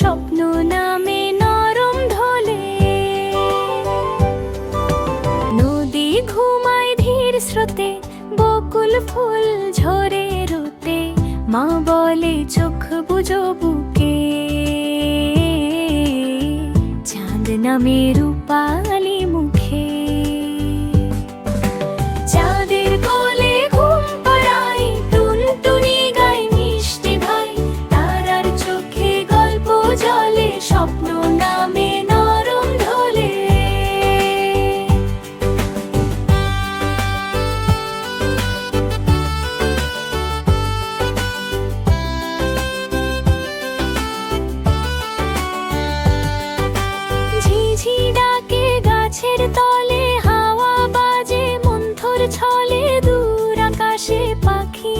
স্বপ্ন নামে নরম ঢলে। নদী ঘুমায় ধীর স্রোতে, বকুল ফুল ঝরে রোতে। মা বলে, চোখ বুঝো বুকে। চাঁদ নামে রূপা তলে হাওয়া বাজে মন্থর ছলে দূর আকাশে পাখি